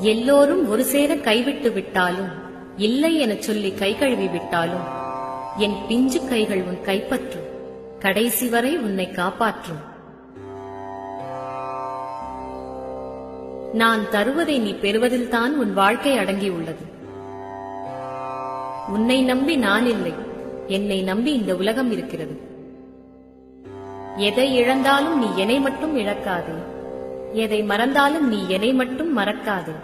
எல்லோரும் ஒரு சேர கைவிட்டு விட்டாலும் இல்லை எனச் சொல்லி கை கழுவி விட்டாலும் என் பிஞ்சு கைகள் உன் கைப்பற்றும். கடைசி வரை உன்னை காப்பாற்றும். நான் தருவதை நீ பெறுவதில்தான் உன் வாழ்க்கை அடங்கியுள்ளது உன்னை நம்பி நான் இல்லை என்னை நம்பி இந்த உலகம் இருக்கிறது. எதை இழந்தாலும் நீ என்னை மட்டும் இழக்காதே. எதை மறந்தாலும் நீ என்னை மட்டும் மறக்காதே.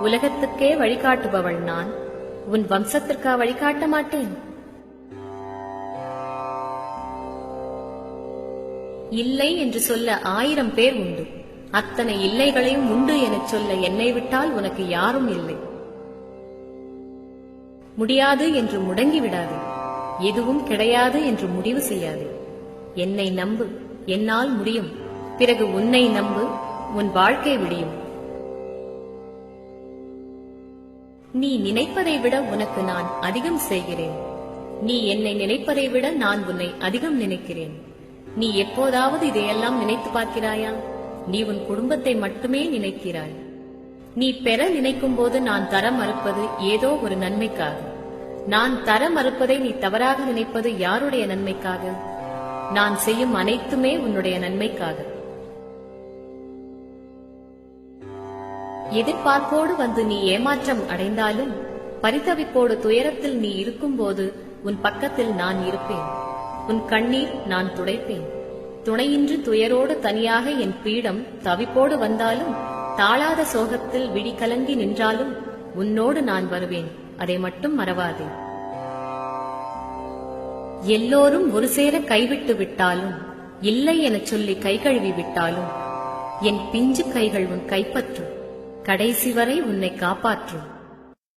உலகத்துக்கே வழிகாட்டுபவள் நான் உன் வம்சத்திற்கா வழிகாட்ட மாட்டேன். இல்லை என்று சொல்ல ஆயிரம் பேர் உண்டு. அத்தனை இல்லைகளையும் உண்டு எனச் சொல்ல என்னை விட்டால் உனக்கு யாரும் இல்லை. முடியாது என்று முடங்கி விடாது எதுவும் கிடையாது என்று முடிவு செய்யாது. என்னை நம்பு. என்னால் முடியும். பிறகு உன்னை நம்பு உன் வாழ்க்கை விடியும். நீ நினைப்பதை விட உனக்கு நான் அதிகம் செய்கிறேன். நீ என்னை நினைப்பதை விட நான் உன்னை அதிகம் நினைக்கிறேன். நீ எப்போதாவது இதையெல்லாம் நினைத்து பார்க்கிறாயா? நீ உன் குடும்பத்தை மட்டுமே நினைக்கிறாய். நீ பெற நினைக்கும் போது நான் தர மறுப்பது ஏதோ ஒரு நன்மைக்காக. நான் தர மறுப்பதை நீ தவறாக நினைப்பது யாருடைய நன்மைக்காக? நான் செய்யும் அனைத்துமே உன்னுடைய நன்மைக்காக. எதிர்பார்ப்போடு வந்து நீ ஏமாற்றம் அடைந்தாலும் பரிதவிப்போடு துயரத்தில் நீ இருக்கும்போது உன் பக்கத்தில் நான் இருப்பேன். உன் கண்ணீர் நான் துடைப்பேன். துணையின்றி துயரோடு தனியாக என் பீடம் தவிப்போடு வந்தாலும் தாழாத சோகத்தில் விழி கலங்கி நின்றாலும் உன்னோடு நான் வருவேன். அதை மட்டும் மறவாதே. எல்லோரும் ஒரு சேர கைவிட்டு விட்டாலும் இல்லை எனச் சொல்லி கை கழுவி விட்டாலும் என் பிஞ்சு கைகள் உன் கைப்பற்றும். கடைசி வரை உன்னை காப்பாற்றும்.